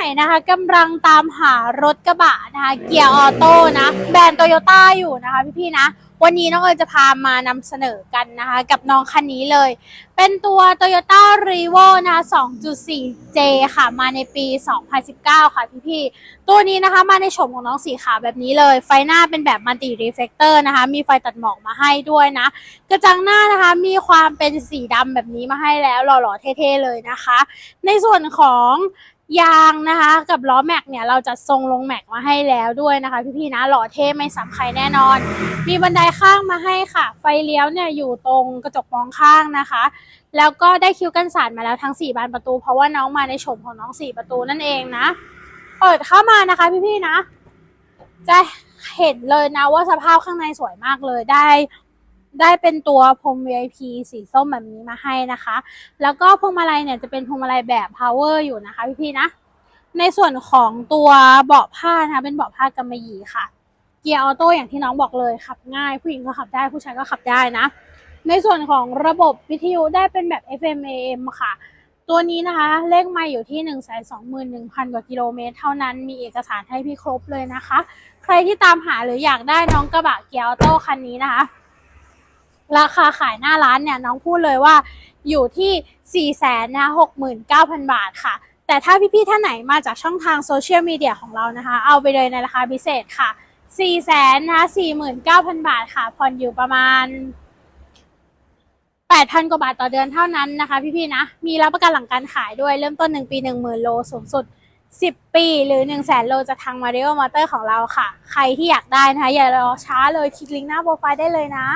ไหนนะคะกำลังตามหารถกระบะนะคะเกียร์ออโต้นะ แบรนด์โตโยต้าอยู่นะคะพี่ๆนะ วันนี้น้องเอ๋จะพามานำเสนอกันนะคะ กับน้องคันนี้เลย เป็นตัว Toyota r e v o นะคะ 2.4J ค่ะ มาในปี 2019 ค่ะพี่ๆตัวนี้นะคะมาในโฉมของน้องสีขาวแบบนี้เลย ไฟหน้าเป็นแบบมัลติรีเฟ l เตอร์นะคะ มีไฟตัดหมอกมาให้ด้วยนะ กระจังหน้านะคะมีความเป็นสีดำแบบนี้มาให้แล้วหล่อๆเท่ๆเลยนะคะ ในส่วนของ ยางนะคะ กับล้อแม็กเนี่ยเราจะทรงลงแม็กมาให้แล้วด้วยนะคะ พี่ๆนะหล่อเท่ไม่ซ้ำใครแน่นอน มีบันไดข้างมาให้ค่ะ ไฟเลี้ยวเนี่ยอยู่ตรงกระจกมองข้างนะคะ แล้วก็ได้คิ้วกันสาดมาแล้วทั้ง 4 บานประตู เพราะว่าน้องมาในโฉมของน้อง 4 ประตูนั่นเองนะ เปิดเข้ามานะคะพี่ๆนะ จะเห็นเลยนะว่าสภาพข้างในสวยมากเลยได้ ได้เป็นตัวพรม VIP สีส้มแบบนี้มาให้นะคะ แล้วก็พวงมาลัยเนี่ยจะเป็นพวงมาลัยแบบ power อยู่นะคะพี่ๆนะ ในส่วนของตัวเบาะผ้านะคะเป็นเบาะผ้ากำมะหยี่ค่ะ เกียร์ออโต้อย่างที่น้องบอกเลยขับง่าย ผู้หญิงก็ขับได้ผู้ชายก็ขับได้นะ ในส่วนของระบบวิทยุได้เป็นแบบ FM AM ค่ะตัวนี้นะคะ เลขไมาอยู่ที่ 1 2 1 0 0 0 กว่ากิโลเมตร เท่านั้นมีเอกสารให้พี่ครบเลยนะคะ ใครที่ตามหาหรืออยากได้น้องกระบะเกียร์ออโต้คันนี้นะคะ ราคาขายหน้าร้านเนี่ยน้องพูดเลยว่าอยู่ที่ 4 0 0 0 0นะ69,000 บาทค่ะ แต่ถ้าพี่ๆท่านไหนมาจากช่องทางโซเชียลมีเดียของเรานะคะ เอาไปเลยในราคาพิเศษค่ะ 4 0 0 0 0นะ49,000 บาทค่ะ ผ่อนอยู่ประมาณ 8,000 กว่าบาทต่อเดือนเท่านั้นนะคะ พี่ๆนะ มีรับประกันหลังการขายด้วยเริ่มต้น 1 ปี 10,000 โลสูงสุด 10 ปีหรือ 1 0 0 0 0 0โลจากทาง Mario Motor ของเราค่ะ ใครที่อยากได้นะคะอย่ารอช้าเลยคลิกลิงก์หน้าโปรไฟล์ได้เลยนะ